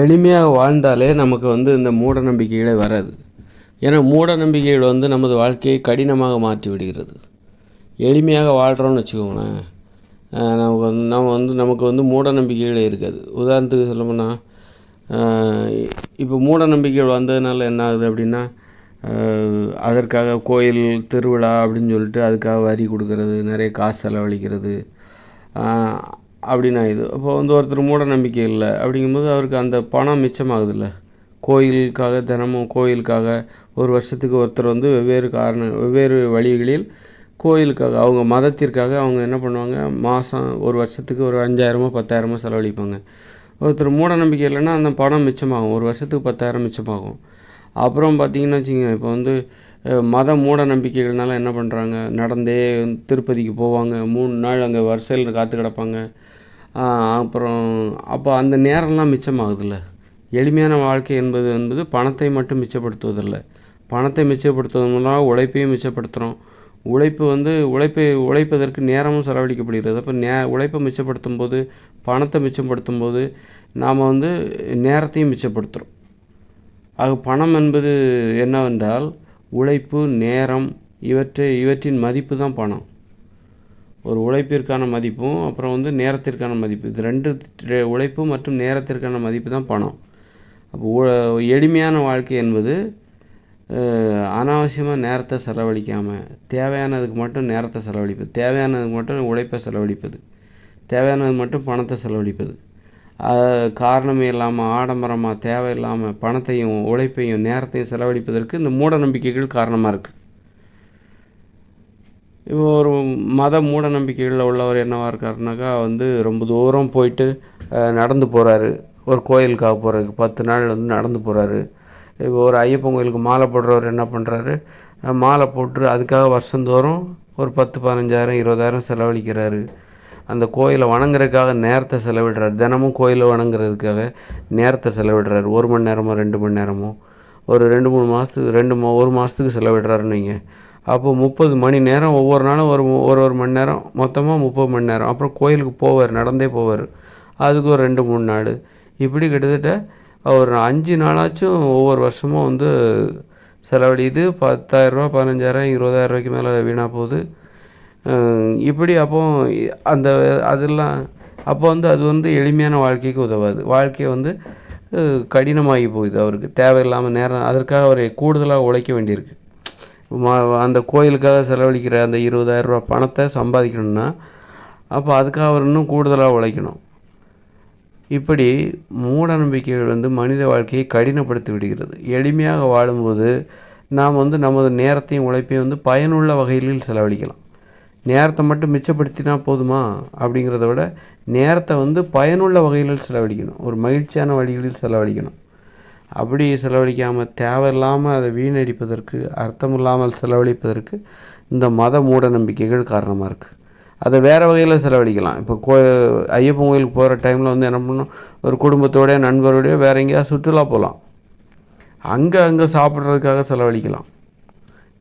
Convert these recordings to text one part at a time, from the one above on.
எளிமையாக வாழ்ந்தாலே நமக்கு வந்து இந்த மூட நம்பிக்கைகளே வராது. ஏன்னா மூட நம்பிக்கைகள் வந்து நமது வாழ்க்கையை கடினமாக மாற்றி விடுகிறது. எளிமையாக வாழ்கிறோம்னு வச்சுக்கோங்களேன். நமக்கு வந்து நம்ம வந்து நமக்கு வந்து மூட நம்பிக்கைகளே இருக்காது. உதாரணத்துக்கு சொல்லணும்னா இப்போ மூட நம்பிக்கைகள் வந்ததுனால என்ன ஆகுது அப்படின்னா அதற்காக கோயில் திருவிழா அப்படின்னு சொல்லிட்டு அதுக்காக வரி கொடுக்கறது நிறைய காசு செலவழிக்கிறது. அப்படின்னு ஆயிடுது அப்போ வந்து ஒருத்தர் மூட நம்பிக்கை இல்லை. அப்படிங்கும்போது அவருக்கு அந்த பணம் மிச்சமாகுதுல்ல. கோயிலுக்காக தினமும் கோயிலுக்காக ஒரு வருஷத்துக்கு ஒருத்தர் வந்து வெவ்வேறு காரண வெவ்வேறு வழிகளில் கோயிலுக்காக அவங்க மதத்திற்காக அவங்க என்ன பண்ணுவாங்க? மாதம் ஒரு வருஷத்துக்கு ஒரு அஞ்சாயிரமோ பத்தாயிரமோ செலவழிப்பாங்க. ஒருத்தர் மூட நம்பிக்கை இல்லைன்னா அந்த பணம் மிச்சமாகும். ஒரு வருஷத்துக்கு பத்தாயிரம் மிச்சமாகும். அப்புறம் பார்த்திங்கன்னா வச்சுக்கோங்க. இப்போ வந்து மத மூட நம்பிக்கைகள்னால என்ன பண்ணுறாங்க நடந்தே திருப்பதிக்கு போவாங்க. மூணு நாள் அங்கே வரிசையில் காத்து கிடப்பாங்க. அப்புறம் அப்போ அந்த நேரம்லாம் மிச்சமாகுதுல்ல. எளிமையான வாழ்க்கை என்பது என்பது பணத்தை மட்டும் மிச்சப்படுத்துவதில்லை. பணத்தை மிச்சப்படுத்துவதன் மூலம் உழைப்பையும் மிச்சப்படுத்துகிறோம் உழைப்பு வந்து உழைப்பை உழைப்பதற்கு நேரமும் செலவழிக்கப்படுகிறது. அப்போ நே உழைப்பை மிச்சப்படுத்தும் போது பணத்தை மிச்சப்படுத்தும் போது நாம் வந்து நேரத்தையும் மிச்சப்படுத்துகிறோம் ஆக பணம் என்பது என்னவென்றால் உழைப்பு நேரம் இவற்றை இவற்றின் மதிப்பு தான் பணம். ஒரு உழைப்பிற்கான மதிப்பும் அப்புறம் வந்து நேரத்திற்கான மதிப்பு. இது ரெண்டு உழைப்பு மற்றும் நேரத்திற்கான மதிப்பு தான் பணம். அப்போ எளிமையான வாழ்க்கை என்பது அனாவசியமாக நேரத்தை செலவழிக்காமல் தேவையானதுக்கு மட்டும் நேரத்தை செலவழிப்பது. தேவையானதுக்கு மட்டும் உழைப்பை செலவழிப்பது. தேவையானது மட்டும் பணத்தை செலவழிப்பது. காரணமே இல்லாமல் ஆடம்பரமாக தேவையில்லாமல் பணத்தையும் உழைப்பையும் நேரத்தையும் செலவழிப்பதற்கு இந்த மூட நம்பிக்கைகள் காரணமாக இருக்குது இப்போ ஒரு மத மூட நம்பிக்கைகளில் உள்ளவர் என்னவாக இருக்காருனாக்கா வந்து ரொம்ப தூரம் போயிட்டு நடந்து போகிறாரு ஒரு கோயிலுக்காக போகிறதுக்கு பத்து நாள் வந்து நடந்து போகிறாரு இப்போ ஒரு ஐயப்பன் கோயிலுக்கு மாலை போடுறவர் என்ன பண்ணுறாரு மாலை போட்டு அதுக்காக வருஷந்தோறும் ஒரு பத்து பதினஞ்சாயிரம் இருபதாயிரம் செலவழிக்கிறாரு. அந்த கோயிலை வணங்குறதுக்காக நேரத்தை செலவிடுறாரு. தினமும் கோயிலை வணங்குறதுக்காக நேரத்தை செலவிடுறாரு. ஒரு மணி நேரமோ ரெண்டு மணி நேரமோ. ஒரு ரெண்டு மூணு மாதத்துக்கு ரெண்டு மா ஒரு மாதத்துக்கு செலவிடுறாருன்னு வைங்க. அப்போ முப்பது மணி நேரம் ஒவ்வொரு நாளும் ஒரு ஒரு ஒரு மணி நேரம் மொத்தமாக முப்பது மணி நேரம். அப்புறம் கோயிலுக்கு போவார் நடந்தே போவார். அதுக்கு ஒரு ரெண்டு மூணு நாள். இப்படி கிட்டத்தட்ட ஒரு அஞ்சு நாளாச்சும் ஒவ்வொரு வருஷமும் வந்து செலவழியுது பத்தாயிரரூபா பதினஞ்சாயிரம் இருபதாயிரம் ரூபாய்க்கு மேலே வீணாக போகுது. இப்படி அப்போ அந்த அதெல்லாம் அப்போ வந்து அது வந்து எளிமையான வாழ்க்கைக்கு உதவாது. வாழ்க்கையை வந்து கடினமாகி போகுது அவருக்கு. தேவையில்லாமல் நேரம் அதற்காக அவர் கூடுதலாக உழைக்க வேண்டியிருக்கு. அந்த கோயிலுக்காக செலவழிக்கிற அந்த இருபதாயிரம் பணத்தை சம்பாதிக்கணும்னா அப்போ அதுக்காக அவர் இன்னும் கூடுதலாக உழைக்கணும். இப்படி மூட நம்பிக்கைகள் வந்து மனித வாழ்க்கையை கடினப்படுத்தி விடுகிறது. எளிமையாக வாழும்போது நாம் வந்து நமது நேரத்தையும் உழைப்பையும் வந்து பயனுள்ள வகையில் செலவழிக்கலாம். நேரத்தை மட்டும் மிச்சப்படுத்தினா போதுமா? அப்படிங்கிறத விட நேரத்தை வந்து பயனுள்ள வகையில் செலவழிக்கணும். ஒரு மகிழ்ச்சியான வழிகளில் செலவழிக்கணும். அப்படி செலவழிக்காமல் தேவையில்லாமல் அதை வீணடிப்பதற்கு அர்த்தமில்லாமல் செலவழிப்பதற்கு இந்த மத மூட நம்பிக்கைகள் காரணமாக இருக்குது அதை வேறு வகையில் செலவழிக்கலாம். இப்போ கோ ஐயப்பன் கோயிலுக்கு போகிற டைமில் வந்து என்ன பண்ணணும்? ஒரு குடும்பத்தோடய நண்பரோடையோ வேறு எங்கேயாவது சுற்றுலா போகலாம் அங்கே அங்கே சாப்பிட்றதுக்காக செலவழிக்கலாம்.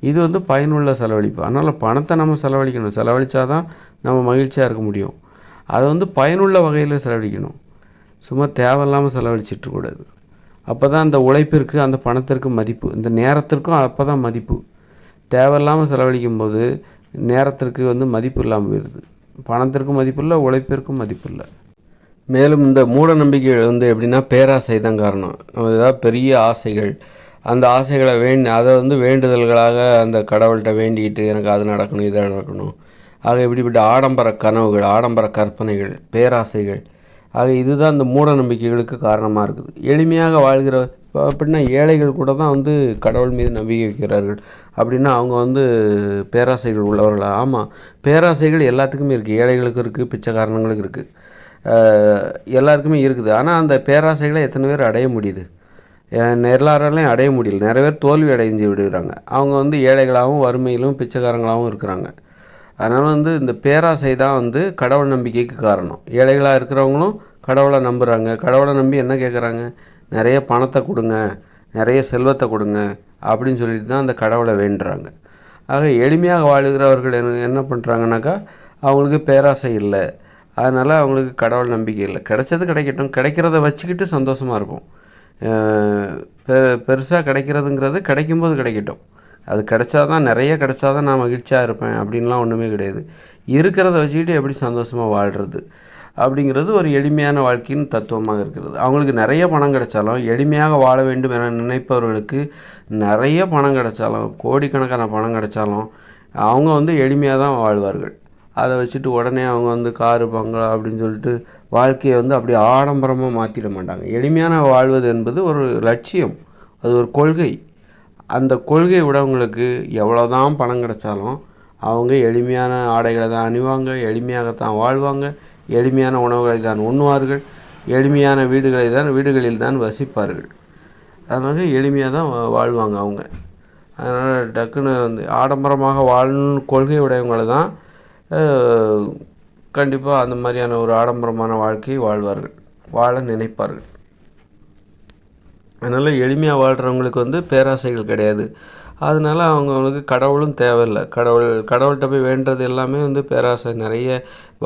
இது வந்து பயனுள்ள செலவழிப்பு. அதனால் பணத்தை நம்ம செலவழிக்கணும். செலவழித்தா தான் நம்ம மகிழ்ச்சியாக இருக்க முடியும். அதை வந்து பயனுள்ள வகையில் செலவழிக்கணும். சும்மா தேவையில்லாமல் செலவழிச்சிட்டு கூடாது அப்போ தான் அந்த உழைப்பிற்கு அந்த பணத்திற்கு மதிப்பு. இந்த நேரத்திற்கும் அப்போ தான் மதிப்பு. தேவையில்லாமல் செலவழிக்கும் போது நேரத்திற்கு வந்து மதிப்பு இல்லாமல் போயிடுது பணத்திற்கும் மதிப்பு இல்லை உழைப்பிற்கும் மதிப்பு இல்லை. மேலும் இந்த மூட நம்பிக்கை வந்து எப்படின்னா பேராசை தான் காரணம். நம்ம ஏதாவது பெரிய ஆசைகள் அந்த ஆசைகளை வேண்டி அதை வந்து வேண்டுதல்களாக அந்த கடவுள்கிட்ட வேண்டிக்கிட்டு எனக்கு அது நடக்கணும் இது நடக்கணும். ஆக இப்படிப்பட்ட ஆடம்பர கனவுகள் ஆடம்பர கற்பனைகள் பேராசைகள் ஆக இதுதான் இந்த மூட நம்பிக்கைகளுக்கு காரணமாக இருக்குது. எளிமையாக வாழ்கிற இப்போ அப்படின்னா ஏழைகள் கூட தான் வந்து கடவுள் மீது நம்பிக்கை வைக்கிறார்கள். அப்படின்னா அவங்க வந்து பேராசைகள் உள்ளவர்களா? ஆமாம் பேராசைகள் எல்லாத்துக்குமே இருக்குது ஏழைகளுக்கும் இருக்குது பிச்சைக்காரணங்களுக்கு இருக்குது எல்லாருக்குமே இருக்குது. ஆனால் அந்த பேராசைகளை எத்தனை பேர் அடைய முடியுது? எல்லாராலையும் அடைய முடியல. நிறைய பேர் தோல்வி அடைஞ்சு விடுகிறாங்க. அவங்க வந்து ஏழைகளாகவும் வறுமையிலும் பிச்சைக்காரங்களாகவும் இருக்கிறாங்க. அதனால் வந்து இந்த பேராசை தான் வந்து கடவுள் நம்பிக்கைக்கு காரணம். ஏழைகளாக இருக்கிறவங்களும் கடவுளை நம்புகிறாங்க கடவுளை நம்பி என்ன கேட்குறாங்க நிறைய பணத்தை கொடுங்க. நிறைய செல்வத்தை கொடுங்க. அப்படின்னு சொல்லிட்டு தான் அந்த கடவுளை வேண்டுறாங்க. ஆக எளிமையாக வாழுகிறவர்கள் என்ன என்ன பண்ணுறாங்கனாக்கா அவங்களுக்கு பேராசை இல்லை. அதனால் அவங்களுக்கு கடவுள் நம்பிக்கை இல்லை. கிடைச்சது கிடைக்கட்டும். கிடைக்கிறத வச்சுக்கிட்டு சந்தோஷமாக இருக்கும் பெ பெருசாக கிடைக்கிறதுங்கிறது கிடைக்கும்போது கிடைக்கட்டும். அது கிடைச்சா தான் நிறைய கிடச்சா தான் நான் மகிழ்ச்சியாக இருப்பேன் அப்படின்லாம் ஒன்றுமே கிடையாது. இருக்கிறத வச்சுக்கிட்டு எப்படி சந்தோஷமாக வாழ்கிறது அப்படிங்கிறது ஒரு எளிமையான வாழ்க்கையின் தத்துவமாக இருக்கிறது. அவங்களுக்கு நிறைய பணம் கிடைச்சாலும் எளிமையாக வாழ வேண்டும் என நினைப்பவர்களுக்கு நிறைய பணம் கிடைச்சாலும் கோடிக்கணக்கான பணம் கிடைச்சாலும் அவங்க வந்து எளிமையாக தான் வாழ்வார்கள். அதை வச்சுட்டு உடனே அவங்க வந்து காரு பங்களா அப்படின்னு சொல்லிட்டு வாழ்க்கையை வந்து அப்படி ஆடம்பரமாக மாற்றிட மாட்டாங்க. எளிமையான வாழ்வது என்பது ஒரு லட்சியம் அது ஒரு கொள்கை. அந்த கொள்கை உடவங்களுக்கு எவ்வளோ தான் பணம் கிடைச்சாலும் அவங்க எளிமையான ஆடைகளை தான் அணிவாங்க எளிமையாகத்தான் வாழ்வாங்க எளிமையான உணவுகளை தான் உண்ணுவார்கள் எளிமையான வீடுகளை தான் வீடுகளில் தான் வசிப்பார்கள். அதனால எளிமையாக தான் வா- வாழ்வாங்க அவங்க. அதனால் டக்குன்னு வந்து ஆடம்பரமாக வாழணும் கொள்கை உடையவங்களை தான் கண்டிப்பாக அந்த மாதிரியான ஒரு ஆடம்பரமான வாழ்க்கையை வாழ்வார்கள் வாழ நினைப்பார்கள். அதனால் எளிமையாக வாழ்கிறவங்களுக்கு வந்து பேராசைகள் கிடையாது. அதனால அவங்களுக்கு கடவுளும் தேவையில்லை. கடவுள் கடவுள்கிட்ட போய் வேண்டுறது எல்லாமே வந்து பேராசை. நிறைய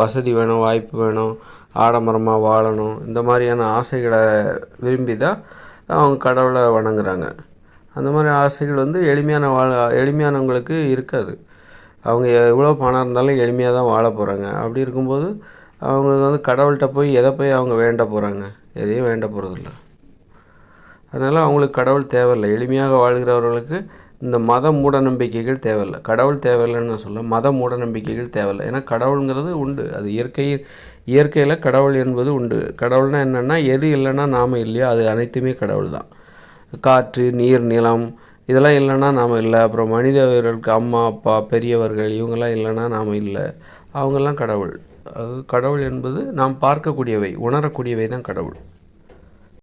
வசதி வேணும் வாய்ப்பு வேணும் ஆடம்பரமாக வாழணும். இந்த மாதிரியான ஆசைகளை விரும்பி தான் அவங்க கடவுளை வணங்குறாங்க. அந்த மாதிரி ஆசைகள் வந்து எளிமையான வாழ எளிமையானவங்களுக்கு இருக்காது. அவங்க எவ்வளோ பணம் இருந்தாலும் எளிமையாக தான் வாழ போகிறாங்க அப்படி இருக்கும்போது அவங்களுக்கு வந்து கடவுள்கிட்ட போய் எதை போய் அவங்க வேண்ட போகிறாங்க எதையும் வேண்ட போகிறதில்ல அதனால் அவங்களுக்கு கடவுள் தேவையில்லை. எளிமையாக வாழ்கிறவர்களுக்கு இந்த மத மூட நம்பிக்கைகள் தேவையில்லை. கடவுள் தேவையில்லைன்னு சொல்ல மத மூட நம்பிக்கைகள் தேவையில்லை. ஏன்னா கடவுளுங்கிறது உண்டு. அது இயற்கை இயற்கையில் கடவுள் என்பது உண்டு. கடவுள்னா என்னென்னா எது இல்லைன்னா நாம் இல்லையோ? அது அனைத்துமே கடவுள் தான் காற்று நீர் நிலம் இதெல்லாம் இல்லைன்னா நாம் இல்லை. அப்புறம் மனிதர்களுக்கு அம்மா அப்பா பெரியவர்கள் இவங்கெல்லாம் இல்லைன்னா நாம் இல்லை. அவங்கெல்லாம் கடவுள். அது கடவுள் என்பது நாம் பார்க்கக்கூடியவை உணரக்கூடியவை தான் கடவுள்.